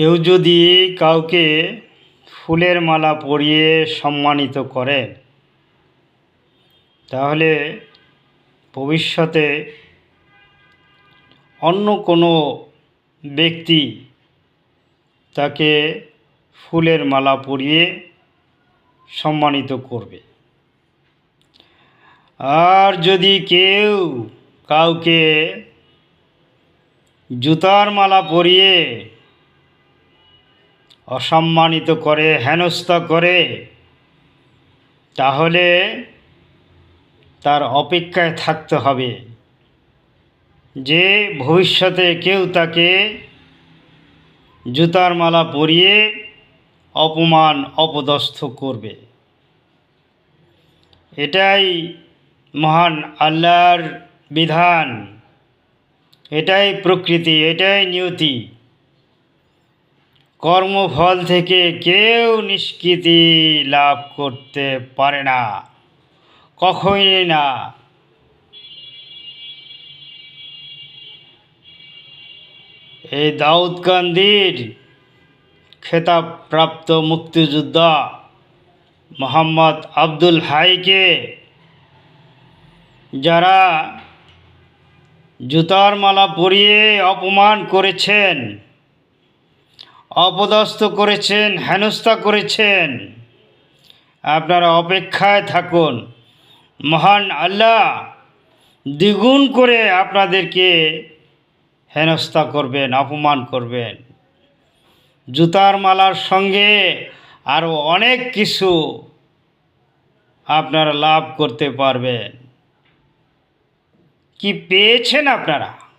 কেউ যদি কাউকে ফুলের মালা পরিয়ে সম্মানিত করে, তাহলে ভবিষ্যতে অন্য কোনো ব্যক্তি তাকে ফুলের মালা পরিয়ে সম্মানিত করবে। আর যদি কেউ কাউকে জুতার মালা পরিয়ে অসম্মানিত করে, হেনস্থা করে, তাহলে তার অপেক্ষায় থাকতে হবে। যে ভবিষ্যতে কেউ তাকে জুতার মালা পরিয়ে অপমান, অপদস্থ করবে। এটাই মহান আল্লাহর বিধান। এটাই প্রকৃতি, এটাই নিয়তি। কর্মফল থেকে কেউ নিষ্কৃতি লাভ করতে পারে না। কখনই না। এই দাউদ দাউদকান্দির খেতাবপ্রাপ্ত মুক্তিযোদ্ধা মোহাম্মদ আব্দুল হাইকে যারা জুতার মালা পরিয়ে অপমান করেছেন অপদস্থ করেছেন, হেনস্থা করেছেন। আপনারা অপেক্ষায় থাকুন। মহান আল্লাহ দ্বিগুণ করে আপনাদেরকে হেনস্থা করবেন, অপমান করবেন। জুতার মালার সঙ্গে আরও অনেক কিছু আপনারা লাভ করতে পারবেন। কি পেয়েছেন আপনারা?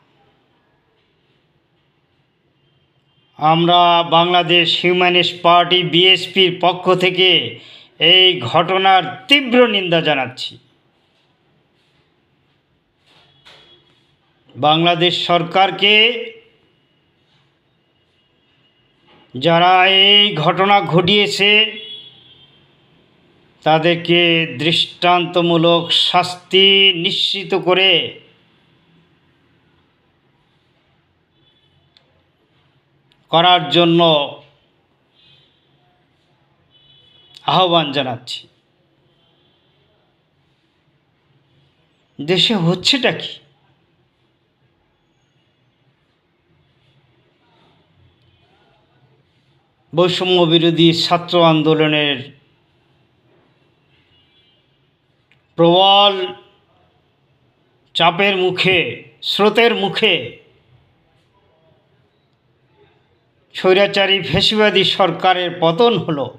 আমরা বাংলাদেশ হিউম্যানিস্ট পার্টি বিএসপির পক্ষ থেকে এই ঘটনার তীব্র নিন্দা জানাচ্ছি। বাংলাদেশ সরকারকে যারা এই ঘটনা ঘটিয়েছে, তাদেরকে দৃষ্টান্তমূলক শাস্তি নিশ্চিত করে করার জন্য আহ্বান জানাচ্ছি। দেশে হচ্ছেটা কি? বৈষম্য বিরোধী ছাত্র আন্দোলনের প্রবল চাপের মুখে, স্রোতের মুখে স্বৈরাচারী ফেসিবাদী সরকারের পতন হলো।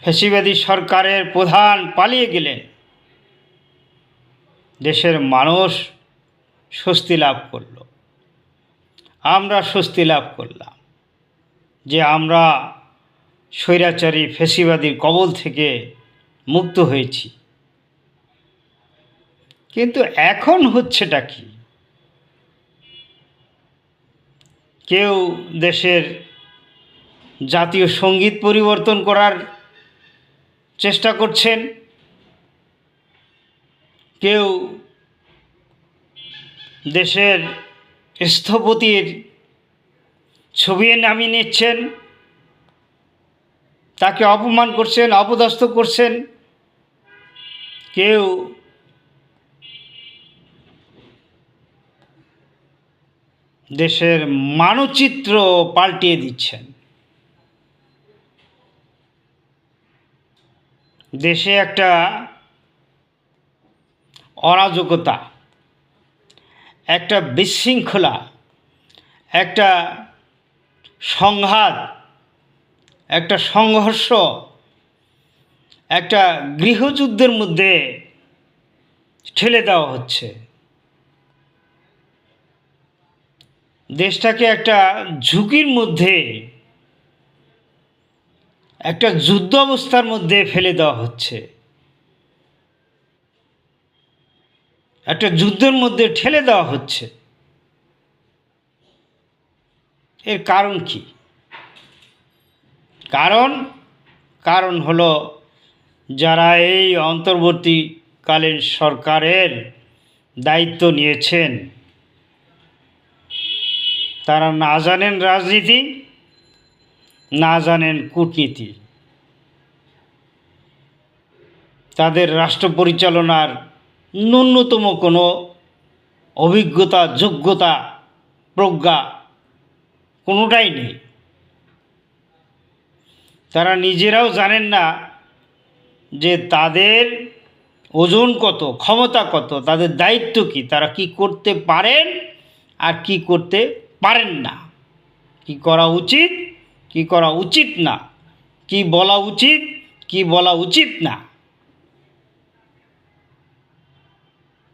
ফেসিবাদী সরকারের প্রধান পালিয়ে গেলেন। দেশের মানুষ স্বস্তি লাভ করল। আমরা স্বস্তি লাভ করলাম যে আমরা স্বৈরাচারী ফেসিবাদীর কবল থেকে মুক্ত হয়েছি। কিন্তু এখন হচ্ছেটা কি? কেউ দেশের জাতীয় সংগীত পরিবর্তন করার চেষ্টা করছেন। কেউ দেশের স্থপতির ছবি নামিয়ে নিচ্ছেন। তাকে অপমান করছেন, অপদস্থ করছেন। কেউ দেশের মানচিত্র পাল্টিয়ে দিচ্ছেন। দেশে একটা অরাজকতা, একটা বিশৃঙ্খলা, একটা সংঘাত, একটা সংঘর্ষ, একটা গৃহযুদ্ধের মধ্যে ঠেলে দেওয়া হচ্ছে। দেশটাকে একটা ঝুঁকির মধ্যে, একটা যুদ্ধ অবস্থার মধ্যে ফেলে দেওয়া হচ্ছে। একটা যুদ্ধের মধ্যে ঠেলে দেওয়া হচ্ছে। এর কারণ কি? কারণ কারণ হলো যারা এই অন্তর্বর্তীকালীন সরকারের দায়িত্ব নিয়েছেন তারা না জানেন রাজনীতি, না জানেন কূটনীতি। তাদের রাষ্ট্র পরিচালনার ন্যূনতম কোনো অভিজ্ঞতা, যোগ্যতা, প্রজ্ঞা কোনোটাই নেই। তারা নিজেরাও জানেন না যে তাদের ওজন কত, ক্ষমতা কত, তাদের দায়িত্ব কি, তারা কি করতে পারেন আর কি করতে পারেন না। কি করা উচিত, কি করা উচিত না। কি বলা উচিত, কি বলা উচিত না।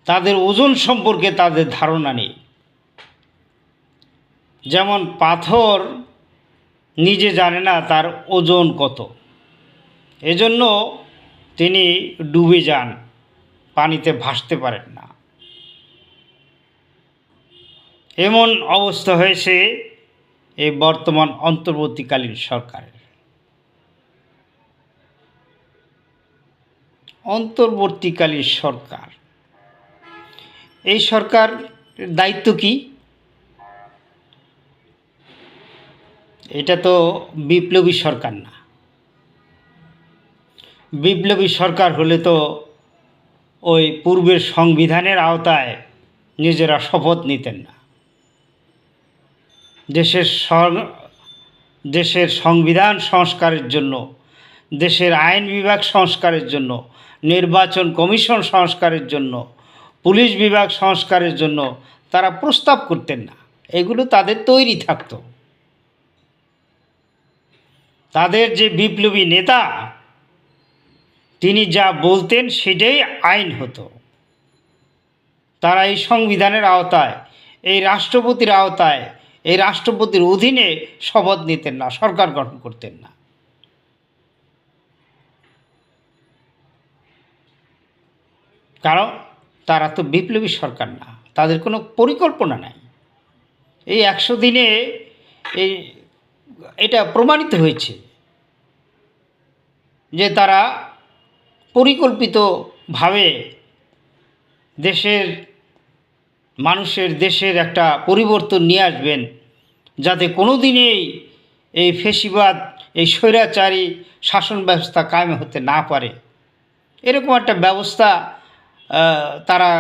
তাদের ওজন সম্পর্কে তাদের ধারণা নেই। যেমন পাথর নিজে জানে না তার ওজন কত। এজন্য তিনি ডুবে যান, পানিতে ভাসতে পারেন না। এমন অবস্থা হয়েছে এই বর্তমান অন্তর্বর্তীকালীন সরকারের। অন্তর্বর্তীকালীন সরকার। এই সরকার দায়িত্ব কি? এটা তো বিপ্লবী সরকার না। বিপ্লবী সরকার হলে তো ওই পূর্বের সংবিধানের আওতায় নিজেরা শপথ নিতেন না। দেশের দেশের সংবিধান সংস্কারের জন্য, দেশের আইন বিভাগ সংস্কারের জন্য, নির্বাচন কমিশন সংস্কারের জন্য, পুলিশ বিভাগ সংস্কারের জন্য তারা প্রস্তাব করতেন না। এগুলো তাদের তৈরি থাকতো। তাদের যে বিপ্লবী নেতা, তিনি যা বলতেন সেটাই আইন হতো। তারা এই সংবিধানের আওতায়, এই রাষ্ট্রপতির আওতায় এই রাষ্ট্রপতির অধীনে শপথ নিতেন না, সরকার গঠন করতেন না। কারণ তারা তো বিপ্লবী সরকার না, তাদের কোনো পরিকল্পনা নাই। এই একশো দিনে এই এটা প্রমাণিত হয়েছে যে তারা পরিকল্পিতভাবে দেশের মানুষের দেশের একটা পরিবর্তন নিয়ে আসবেন, যাতে কোনো দিনেই এই ফেসিবাদ, এই স্বৈরাচারী শাসন ব্যবস্থা কায়েম হতে না পারে। এরকম একটা ব্যবস্থা তারা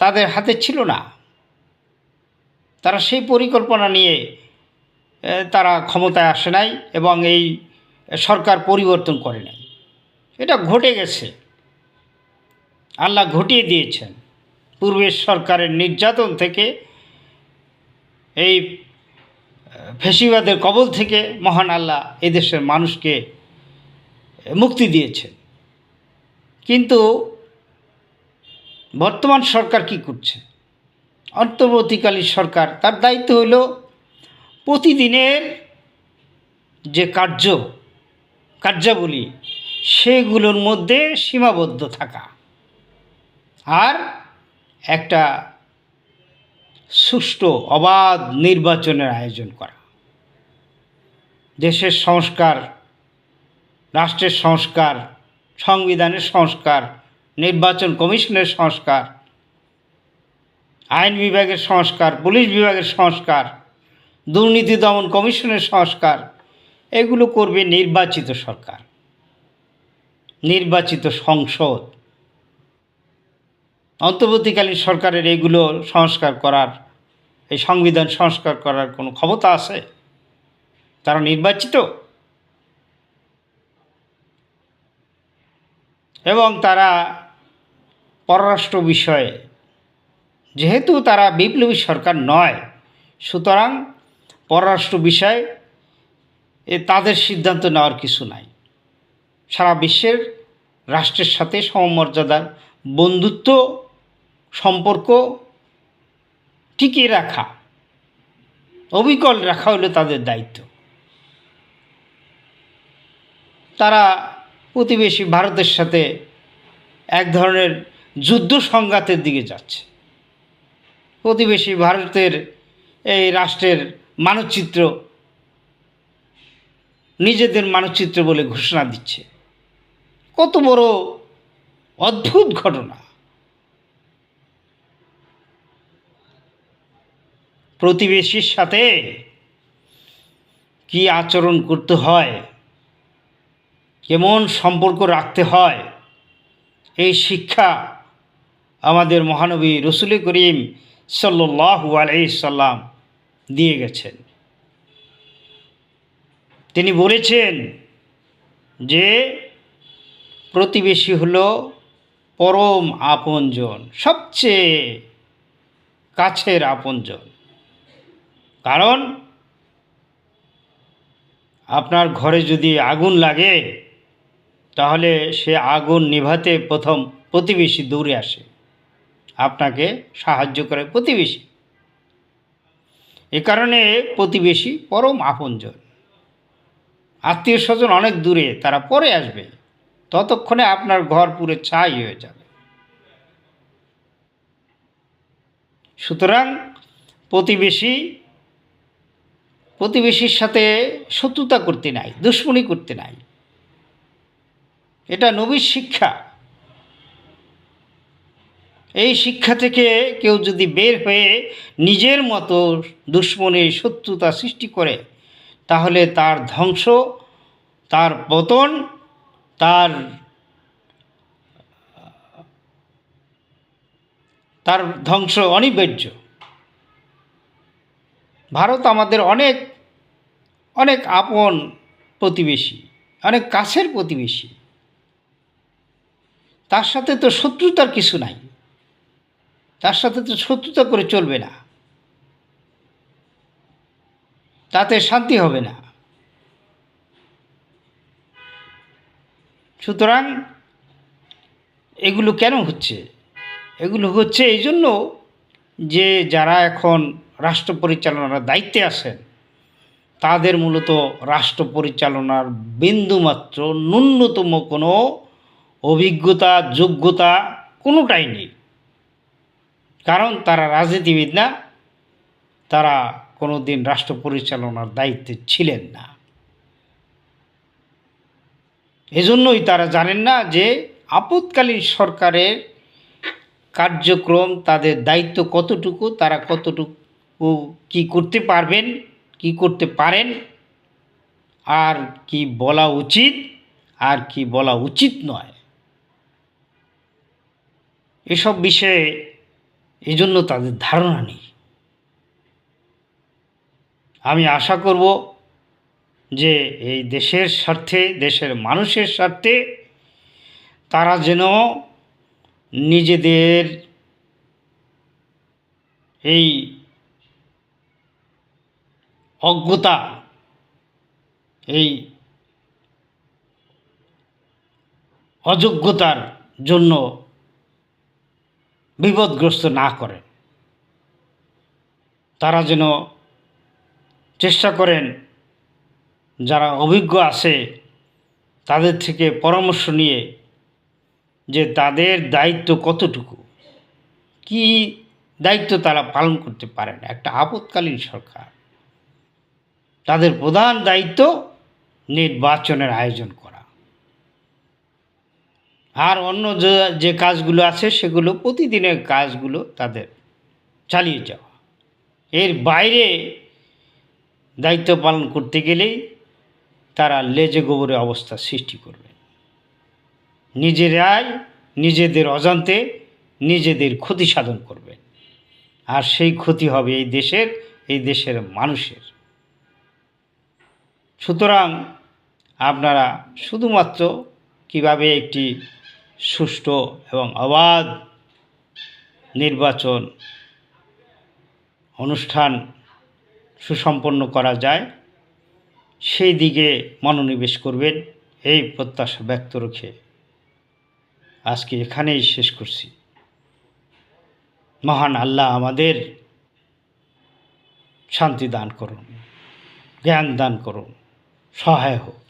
তাদের হাতে ছিল না। তারা সেই পরিকল্পনা নিয়ে তারা ক্ষমতায় আসে নাই এবং এই সরকার পরিবর্তন করে নাই। এটা ঘটে গেছে। আল্লাহ ঘটিয়ে দিয়েছেন। পূর্বের সরকারের নির্যাতন থেকে, এই ফেসিবাদের কবল থেকে মহান আল্লাহ এদেশের মানুষকে মুক্তি দিয়েছেন। কিন্তু বর্তমান সরকার কি করছে? অন্তর্বর্তীকালীন সরকার, তার দায়িত্ব হলো প্রতিদিনের যে কার্য, কার্যাবলী, সেগুলোর মধ্যে সীমাবদ্ধ থাকা। আর একটা সুষ্ঠু অবাধ নির্বাচনের আয়োজন করা। দেশের সংস্কার, রাষ্ট্রের সংস্কার, সংবিধানের সংস্কার, নির্বাচন কমিশনের সংস্কার, আইন বিভাগের সংস্কার, পুলিশ বিভাগের সংস্কার, দুর্নীতি দমন কমিশনের সংস্কার, এগুলো করবে নির্বাচিত সরকার, নির্বাচিত সংসদ। অন্তর্বর্তীকালীন সরকারের এগুলো সংস্কার করার, এই সংবিধান সংস্কার করার কোনো ক্ষমতা আছে? তারা নির্বাচিত? এবং তারা পররাষ্ট্র বিষয়ে, যেহেতু তারা বিপ্লবী সরকার নয়, সুতরাং পররাষ্ট্র বিষয়ে এ তাদের সিদ্ধান্ত নেওয়ার কিছু নাই। সারা বিশ্বের রাষ্ট্রের সাথে সমমর্যাদার বন্ধুত্ব সম্পর্ক টিকিয়ে রাখা, অবিকল রাখা হলো তাদের দায়িত্ব। তারা প্রতিবেশী ভারতের সাথে এক ধরনের যুদ্ধ সংঘাতের দিকে যাচ্ছে। প্রতিবেশী ভারতের এই রাষ্ট্রের মানচিত্র নিজেদের মানচিত্র বলে ঘোষণা দিচ্ছে। কত বড় অদ্ভুত ঘটনা। প্রতিবেশীর সাথে কি আচরণ করতে হয়, কেমন সম্পর্ক রাখতে হয়, এই শিক্ষা আমাদের মহানবী রসুল করিম সাল্লাহু আলাইসাল্লাম দিয়ে গেছেন। তিনি বলেছেন যে প্রতিবেশী হলো পরম আপনজন, সবচেয়ে কাছের আপনজন। কারণ আপনার ঘরে যদি আগুন লাগে, তাহলে সে আগুন নিভাতে প্রথম প্রতিবেশী দৌড়ে আসে। আপনাকে সাহায্য করে প্রতিবেশী। এ কারণে প্রতিবেশী পরম আপনজন। আত্মীয় স্বজন অনেক দূরে, তারা পরে আসবে। ততক্ষণে আপনার ঘর পুরো ছাই হয়ে যাবে। সুতরাং প্রতিবেশী প্রতিবেশীর সাথে শত্রুতা করতে নাই, দুশ্মনী করতে নাই। এটা নবীর শিক্ষা। এই শিক্ষা থেকে কেউ যদি বের হয়ে নিজের মতো দুশ্মনী শত্রুতা সৃষ্টি করে, তাহলে তার ধ্বংস, তার পতন, তার তার ধ্বংস অনিবার্য। ভারত আমাদের অনেক অনেক আপন প্রতিবেশী, অনেক কাছের প্রতিবেশী। তার সাথে তো শত্রুতার কিছু নাই। তার সাথে তো শত্রুতা করে চলবে না। তাতে শান্তি হবে না। সুতরাং এগুলো কেন হচ্ছে? এগুলো হচ্ছে এই জন্য যে যারা এখন রাষ্ট্র পরিচালনার দায়িত্বে আছেন তাদের মূলত রাষ্ট্র পরিচালনার বিন্দুমাত্র ন্যূনতম কোনো অভিজ্ঞতা, যোগ্যতা কোনোটাই নেই। কারণ তারা রাজনীতিবিদ না, তারা কোনো দিন রাষ্ট্র পরিচালনার দায়িত্বে ছিলেন না। এজন্যই তারা জানেন না যে আপৎকালীন সরকারের কার্যক্রম তাদের দায়িত্ব কতটুকু, তারা কতটুকু কি করতে পারবেন কি করতে পারেন? আর কি বলা উচিত? আর কি বলা উচিত নয়। এসব বিষয়ে এজন্য তাদের ধারণা নেই। আমি আশা করব যে এই দেশের স্বার্থে, দেশের মানুষের স্বার্থে তারা যেন নিজেদের এই অজ্ঞতা। এই অযোগ্যতার জন্য বিপদগ্রস্ত না করে। তারা যেন চেষ্টা করেন, যারা অভিজ্ঞ আছে, তাদের থেকে পরামর্শ নিয়ে যে তাদের দায়িত্ব কতটুকু, কি দায়িত্ব তারা পালন করতে পারেন। একটা আপৎকালীন সরকার। তাদের প্রধান দায়িত্ব নির্বাচনের আয়োজন করা। আর অন্য যে কাজগুলো আছে সেগুলো প্রতিদিনের কাজগুলো তাদের চালিয়ে যাওয়া। এর বাইরে দায়িত্ব পালন করতে গেলেই তারা লেজে গোবরে অবস্থা সৃষ্টি করবে। নিজেরাই নিজেদের অজান্তে নিজেদের ক্ষতি সাধন করবে। আর সেই ক্ষতি হবে এই দেশের এই দেশের মানুষের। সুতরাং আপনারা শুধুমাত্র কীভাবে একটি সুষ্ঠু এবং অবাধ নির্বাচন অনুষ্ঠান সুসম্পন্ন করা যায়, সেই দিকে মনোনিবেশ করবেন, এই প্রত্যাশা ব্যক্ত রেখে আজকে এখানেই শেষ করছি। মহান আল্লাহ আমাদের শান্তি দান করুন, জ্ঞান দান করুন। 伤害我